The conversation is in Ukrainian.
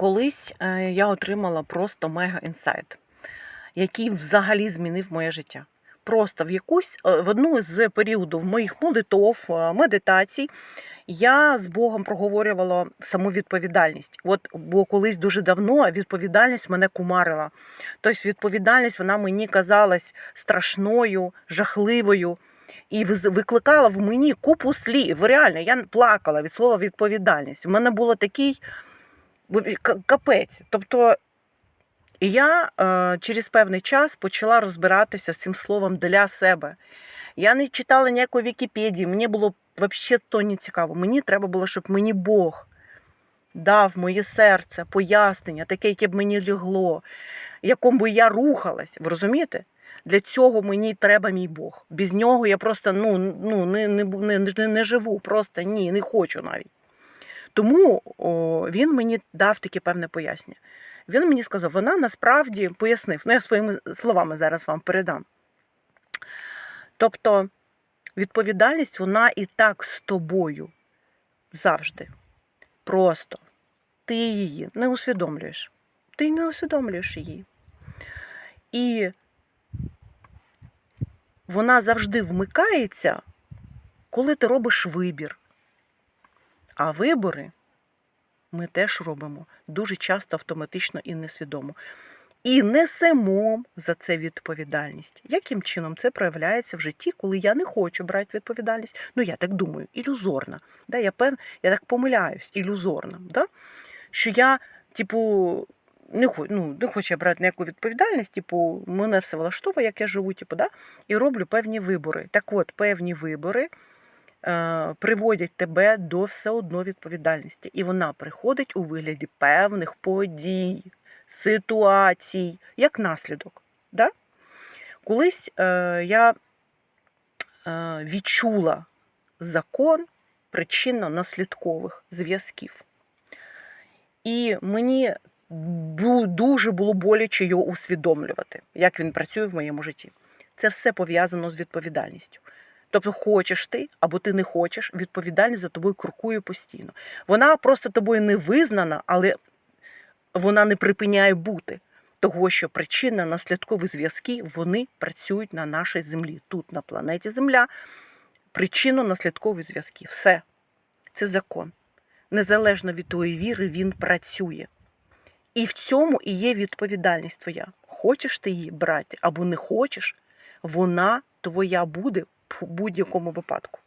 Колись е, я отримала просто мега інсайт, який взагалі змінив моє життя. Просто в якусь е, в одну з періодів моїх молитов, е, медитацій я з Богом проговорювала саму відповідальність. От бо колись дуже давно відповідальність мене кумарила. Тобто відповідальність вона мені казалась страшною, жахливою. І викликала в мені купу слів. Реально, я плакала від слова відповідальність. У мене було такий капець. Тобто я е, через певний час почала розбиратися з цим словом для себе. Я не читала ніякої Вікіпедії, мені було взагалі то не цікаво. Мені треба було, щоб мені Бог дав моє серце, пояснення, таке, яке б мені лягло, якому би я рухалась. Ви розумієте? Для цього мені треба мій Бог. Без нього я просто ну, ну, не, не, не, не живу, просто ні, не хочу навіть. Тому о, він мені дав таке певне пояснення. Він мені сказав, вона насправді пояснив, ну я своїми словами зараз вам передам. Тобто відповідальність вона і так з тобою завжди. Просто ти її не усвідомлюєш. Ти не усвідомлюєш її. І вона завжди вмикається, коли ти робиш вибір. А вибори ми теж робимо дуже часто автоматично і несвідомо. І несемо за це відповідальність. Яким чином це проявляється в житті, коли я не хочу брати відповідальність? Ну, я так думаю, ілюзорна. Да? Я, пев... я так помиляюсь, ілюзорна. Да? Що я, типу, не хочу, ну, не хочу брати ніяку відповідальність, типу, мене все влаштовує, як я живу, типу, да? і роблю певні вибори. Так от, певні вибори приводять тебе до все одно відповідальності. І вона приходить у вигляді певних подій, ситуацій, як наслідок. Да? Колись е, я е, відчула закон причинно-наслідкових зв'язків. І мені дуже було боляче його усвідомлювати, як він працює в моєму житті. Це все пов'язано з відповідальністю. Тобто, хочеш ти або ти не хочеш, відповідальність за тобою крокує постійно. Вона просто тобою не визнана, але вона не припиняє бути. Того, що причинно наслідкові зв'язки вони працюють на нашій землі, тут, на планеті Земля. Причинно-наслідкові зв'язки. Все. Це закон. Незалежно від твоєї віри, він працює. І в цьому і є відповідальність твоя. Хочеш ти її брати або не хочеш, вона твоя буде будь-якому випадку.